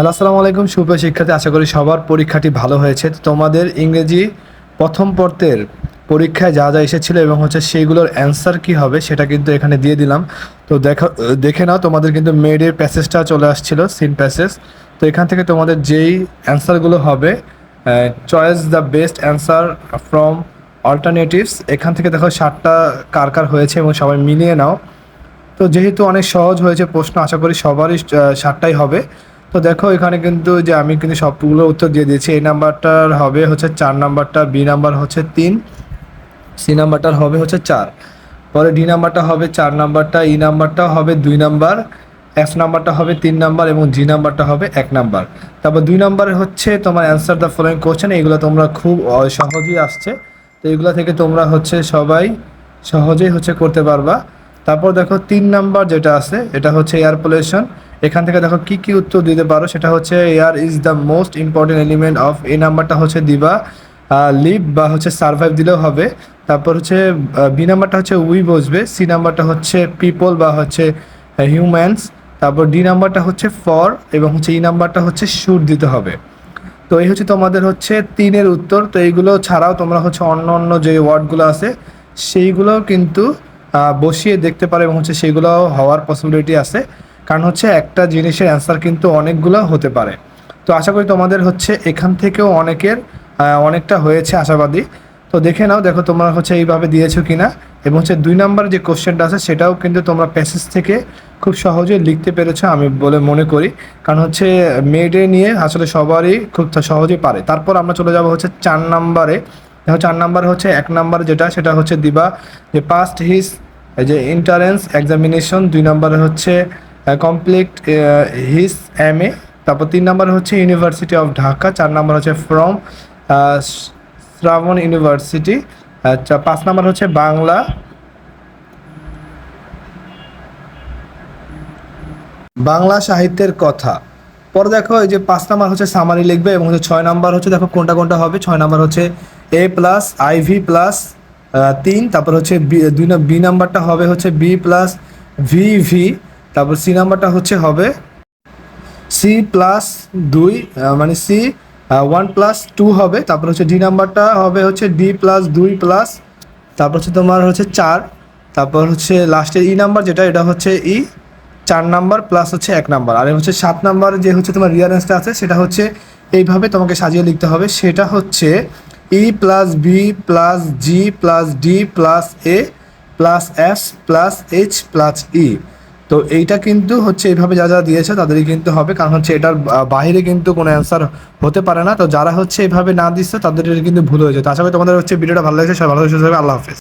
Hello, আসসালামু আলাইকুম। সুপ্রিয় শিক্ষার্থী, আশা করি সবার পরীক্ষাটি ভালো হয়েছে। তোমাদের ইংরেজি প্রথম পর্তের পরীক্ষায় যা যা এসেছিল এবং হচ্ছে সেইগুলোর অ্যান্সার কি হবে সেটা কিন্তু এখানে দিয়ে দিলাম। তো দেখা, দেখে নাও, তোমাদের কিন্তু মেডের প্যাসেজটা চলে আসছিল সিন প্যাসেজ তো এখান থেকে তোমাদের যেই অ্যান্সারগুলো হবে choose the best answer from alternatives এখান থেকে দেখো ষাটটা কার কার হয়েছে এবং সবাই মিলিয়ে নাও। তো যেহেতু অনেক সহজ হয়েছে প্রশ্ন, আশা করি সবারই ষাটটাই হবে। তো দেখো, এখানে কিন্তু যে আমি কিন্তু সবগুলো উত্তর দিয়ে দিয়েছি। এই নাম্বারটার হবে হচ্ছে চার, নাম্বারটা বি নাম্বার হচ্ছে তিন, সি নাম্বারটার হবে হচ্ছে চার। পরে ডি নাম্বারটা হবে চার, নাম্বারটা ই নাম্বারটা হবে দুই নাম্বার, এফ নাম্বারটা হবে তিন নাম্বার এবং জি নাম্বারটা হবে এক নাম্বার। তারপর দুই নাম্বারে হচ্ছে তোমার অ্যান্সার দ্য ফলোয়িং কোশ্চেন এগুলো তোমরা খুব সহজেই আসছে। তো এগুলো থেকে তোমরা হচ্ছে সবাই সহজেই হচ্ছে করতে পারবা। তারপর দেখো, তিন নাম্বার যেটা আছে, এটা হচ্ছে এয়ার পলিউশন এখান থেকে দেখো কি কি উত্তর দিতে পারো, সেটা হচ্ছে air is the most important element of, এই নাম্বারটা হচ্ছে দিবা লিভ বা হচ্ছে সার্ভাইভ দিলেও হবে। তারপর হচ্ছে বি নাম্বারটা হচ্ছে উই বসবে, সি নাম্বারটা হচ্ছে পিপল বা হচ্ছে হিউম্যানস। তারপর ডি নাম্বারটা হচ্ছে ফর এবং হচ্ছে ই নাম্বারটা হচ্ছে শুট দিতে হবে। তো এই হচ্ছে তোমাদের হচ্ছে তিনের উত্তর। তো এইগুলো ছাড়াও তোমরা হচ্ছে অন্য অন্য যে ওয়ার্ডগুলো আছে সেইগুলো কিন্তু বসিয়ে দেখতে পারো এবং হচ্ছে সেগুলো হওয়ার পসিবিলিটি আছে। কারণ হচ্ছে একটা জিনিসের অ্যান্সার কিন্তু অনেকগুলো হতে পারে। তো আশা করি তোমাদের হচ্ছে এখান থেকেও অনেকের অনেকটা হয়েছে আশাবাদী। তো দেখে নাও, দেখো তোমরা হচ্ছে এইভাবে দিয়েছ কি না এবং হচ্ছে দুই নাম্বার যে কোশ্চেনটা আছে, সেটাও কিন্তু তোমরা প্যাসেজ থেকে খুব সহজে লিখতে পেরেছ আমি বলে মনে করি। কারণ হচ্ছে মেয়েডে নিয়ে আসলে সবারই খুব সহজেই পারে। তারপর আমরা চলে যাব হচ্ছে চার নাম্বারে। দেখো চার নাম্বার হচ্ছে এক নাম্বার যেটা, সেটা হচ্ছে দিবা যে পাস্ট হিস যে ইন্টারেন্স এক্সামিনেশন দুই নাম্বারে হচ্ছে কমপ্লিট হিস এম এ তারপর তিন নাম্বার হচ্ছে ইউনিভার্সিটি অফ ঢাকা চার নাম্বার হচ্ছে ফ্রম শ্রাবণ ইউনিভার্সিটি আচ্ছা পাঁচ নাম্বার হচ্ছে বাংলা। বাংলা সাহিত্যের কথা। পরে দেখো এই যে পাঁচ নাম্বার হচ্ছে সামারি লিখবে এবং হচ্ছে ছয় নাম্বার হচ্ছে দেখো কোনটা কোনটা হবে। ছয় নাম্বার হচ্ছে এ প্লাস আইভি প্লাস তিন। তারপর হচ্ছে বি- দুই বি নাম্বারটা হবে হচ্ছে বি প্লাস ভি ভি তারপর সি নাম্বারটা হচ্ছে হবে সি প্লাস দুই মানে সি ওয়ান প্লাস টু হবে। তারপর হচ্ছে ডি নাম্বারটা হবে হচ্ছে ডি প্লাস দুই প্লাস, তারপর হচ্ছে তোমার হচ্ছে চার। তারপর হচ্ছে লাস্টের ই নাম্বার যেটা, এটা হচ্ছে ই, চার নাম্বার প্লাস হচ্ছে এক নাম্বার। আর হচ্ছে সাত নাম্বার যে হচ্ছে তোমার রিয়ারেন্সটা আছে, সেটা হচ্ছে এইভাবে তোমাকে সাজিয়ে লিখতে হবে। সেটা হচ্ছে E plus B plus G plus D plus A plus S plus H plus E. তো এইটা কিন্তু হচ্ছে এইভাবে যা যা দিয়েছে তাদেরই কিন্তু হবে, কারণ হচ্ছে এটার বাইরে কিন্তু কোনো অ্যান্সার হতে পারে না। তো যারা হচ্ছে এইভাবে না দিচ্ছে তাদের কিন্তু ভুল হয়েছে তো আশা করি তোমাদের হচ্ছে ভিডিওটা ভালো লাগছে। সবাই ভালো লাগছে আল্লাহ হাফেজ।